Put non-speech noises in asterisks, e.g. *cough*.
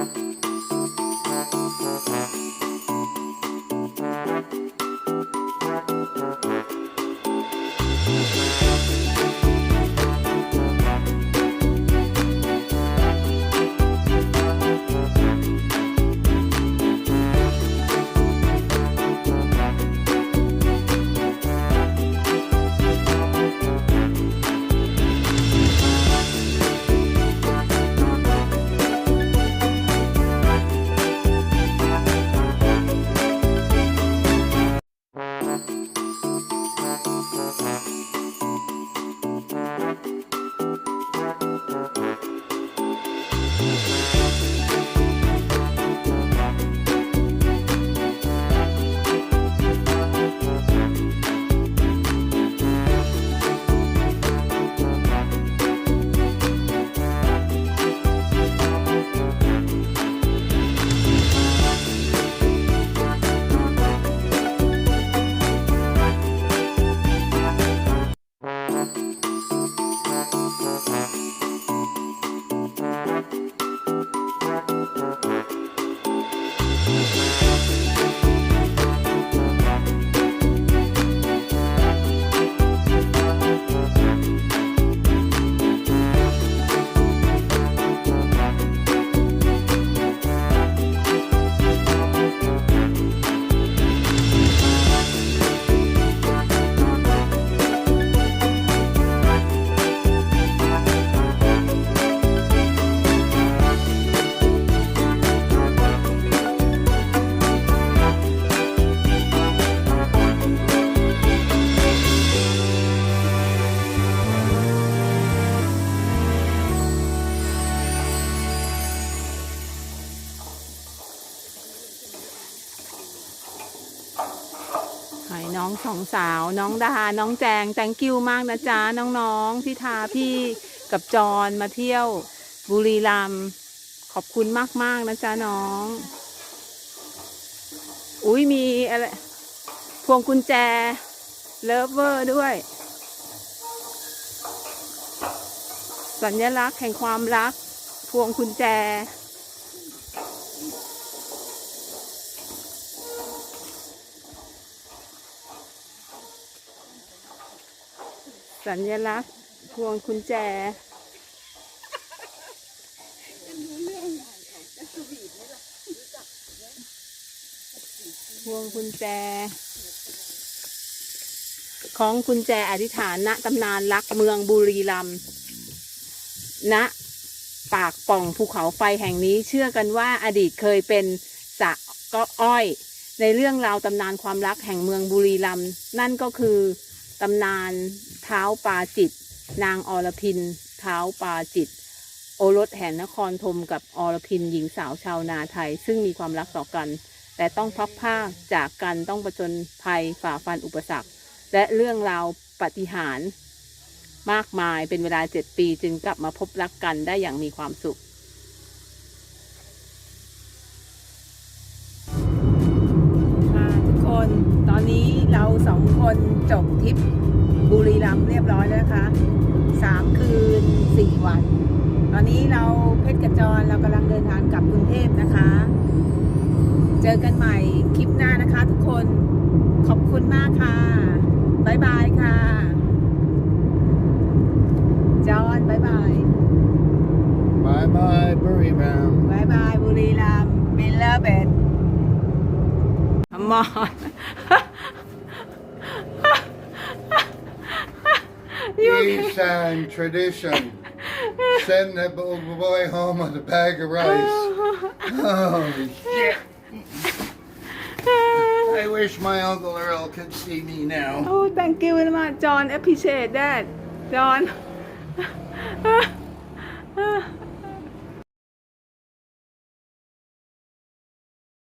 Música Mm-hmm. น้องสองสาวน้องดา น้องแจง thank you มากนะจ๊ะ น้องๆที่ทาพี่กับจอนมาเที่ยวบุรีรัมย์ขอบคุณมากๆนะจ๊ะน้อง อุ้ยมีอะไรพวงกุญแจ เลิฟเวอร์ด้วย สัญลักษณ์แห่งความรัก พวงกุญแจ สัญลักษณ์พวงกุญแจพวงกุญแจ ของกุญแจอธิษฐานณตำนานรักเมืองบุรีรัมย์ณปากป่องภูเขาไฟแห่งนี้เชื่อกันว่าอดีตเคยเป็นสะก็อ้อย ในเรื่องราวตำนานความรักแห่งเมืองบุรีรัมย์นั่นก็คือ ตำนานเท้าปาจิต นางอรพินเท้าปาจิต โอรสแห่งนครธมกับอรพินหญิงสาวชาวนาไทย ซึ่งมีความรักต่อกัน แต่ต้องพักพราจากกันต้องประจนภัยฝ่าฟันอุปสรรค และเรื่องราวปฏิหารมากมายเป็นเวลาเจ็ดปีจึงกลับมาพบรักกันได้อย่างมีความสุข ตอนนี้เราสองคนจบทริปบุรีรัมย์เรียบร้อยแล้วนะคะสามคืนสี่วัน ตอนนี้เราเพชรกระจรเรากำลังเดินทางกลับกรุงเทพนะคะ เจอกันใหม่คลิปหน้านะคะทุกคนขอบคุณมากค่ะบ๊ายบายค่ะ จอห์นบ๊ายบาย Bye bye, Bury Bound. บายบายบุรีรัมย์บิลเลอร์เบดมอน East Side tradition. Send that boy home with a bag of rice. Oh, shit. I wish my Uncle Earl could see me now. Oh, thank you very much, John. Appreciate that, John. *laughs*